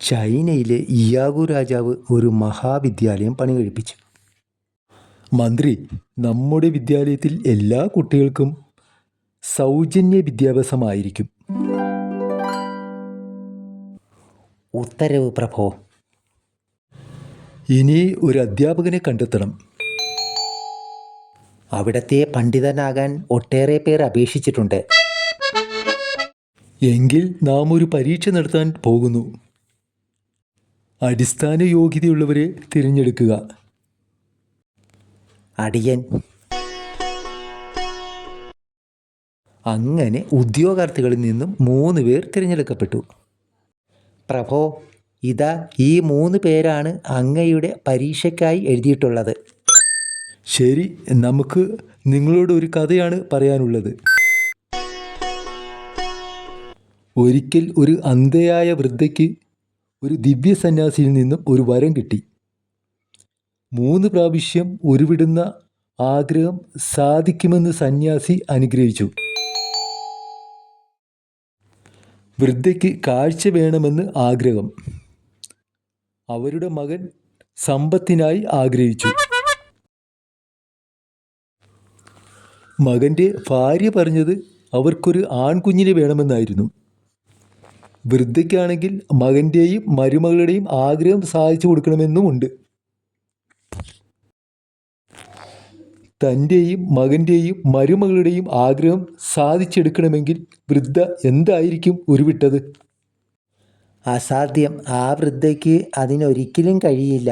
ചൈനയിലെ ഇയാഗു രാജാവ് ഒരു മഹാവിദ്യാലയം പണി കഴിപ്പിച്ചു മന്ത്രി നമ്മുടെ വിദ്യാലയത്തിൽ എല്ലാ കുട്ടികൾക്കും സൗജന്യ വിദ്യാഭ്യാസമായിരിക്കും. ഉത്തരവ് പ്രഭോ. ഇനി ഒരു അധ്യാപകനെ കണ്ടെത്തണം. അവിടത്തെ പണ്ഡിതനാകാൻ ഒട്ടേറെ പേർ അപേക്ഷിച്ചിട്ടുണ്ട്. എങ്കിൽ നാം ഒരു പരീക്ഷ നടത്താൻ പോകുന്നു. അടിസ്ഥാന യോഗ്യതയുള്ളവരെ തിരഞ്ഞെടുക്കുക. അടിയൻ. അങ്ങനെ ഉദ്യോഗാർത്ഥികളിൽ നിന്നും മൂന്ന് പേർ തിരഞ്ഞെടുക്കപ്പെട്ടു. പ്രഭോ ഇതാ ഈ മൂന്ന് പേരാണ് അങ്ങയുടെ പരീക്ഷയ്ക്കായി എഴുതിയിട്ടുള്ളത്. ശരി നമുക്ക് നിങ്ങളോട് ഒരു കഥയാണ് പറയാനുള്ളത്. ഒരിക്കൽ ഒരു അന്ധയായ വൃദ്ധയ്ക്ക് ഒരു ദിവ്യ സന്യാസിയിൽ നിന്നും ഒരു വരം കിട്ടി. മൂന്ന് പ്രാവശ്യം ഉരുവിടുന്ന ആഗ്രഹം സാധിക്കുമെന്ന് സന്യാസി അനുഗ്രഹിച്ചു. വൃദ്ധയ്ക്ക് കാഴ്ച വേണമെന്ന് ആഗ്രഹം. അവരുടെ മകൻ സമ്പത്തിനായി ആഗ്രഹിച്ചു. മകന്റെ ഭാര്യ പറഞ്ഞത് അവർക്കൊരു ആൺകുഞ്ഞിനെ വേണമെന്നായിരുന്നു. വൃദ്ധയ്ക്കാണെങ്കിൽ മകന്റെയും മരുമകളുടെയും ആഗ്രഹം സാധിച്ചു കൊടുക്കണമെന്നും ഉണ്ട് തന്റെയും മകന്റെയും മരുമകളുടെയും ആഗ്രഹം സാധിച്ചെടുക്കണമെങ്കിൽ വൃദ്ധ എന്തായിരിക്കും ഉരുവിട്ടത്? അസാധ്യം. ആ വൃദ്ധയ്ക്ക് അതിനൊരിക്കലും കഴിയില്ല.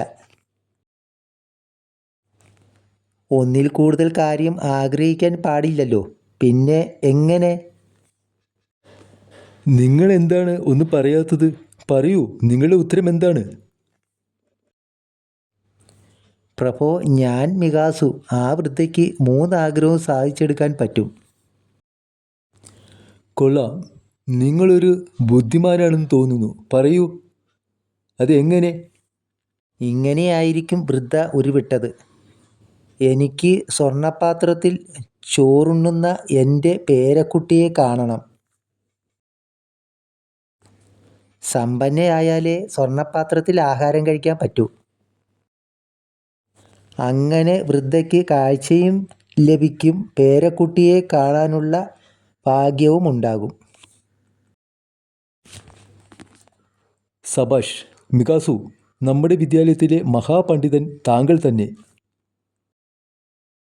ഒന്നിൽ കൂടുതൽ കാര്യം ആഗ്രഹിക്കാൻ പാടില്ലല്ലോ. പിന്നെ എങ്ങനെ നിങ്ങൾ എന്താണ് ഒന്ന് പറയാത്തത്? പറയൂ നിങ്ങളുടെ ഉത്തരം എന്താണ്? പ്രഭോ ഞാൻ മികാസു. ആ വൃദ്ധയ്ക്ക് മൂന്നാഗ്രഹവും സാധിച്ചെടുക്കാൻ പറ്റും. കൊള്ളാം. നിങ്ങളൊരു ബുദ്ധിമാനാണെന്ന് തോന്നുന്നു. പറയൂ. അതെങ്ങനെ? ഇങ്ങനെയായിരിക്കും വൃദ്ധ ഉരുവിട്ടത്. എനിക്ക് സ്വർണപാത്രത്തിൽ ചോറുണ്ണുന്ന എന്റെ പേരക്കുട്ടിയെ കാണണം. സമ്പന്നയായാലേ സ്വർണപാത്രത്തിൽ ആഹാരം കഴിക്കാൻ പറ്റൂ. അങ്ങനെ വൃദ്ധയ്ക്ക് കാഴ്ചയും ലഭിക്കും. പേരക്കുട്ടിയെ കാണാനുള്ള ഭാഗ്യവും ഉണ്ടാകും. സബാഷ് മികാസു നമ്മുടെ വിദ്യാലയത്തിലെ മഹാപണ്ഡിതൻ താങ്കൾ തന്നെ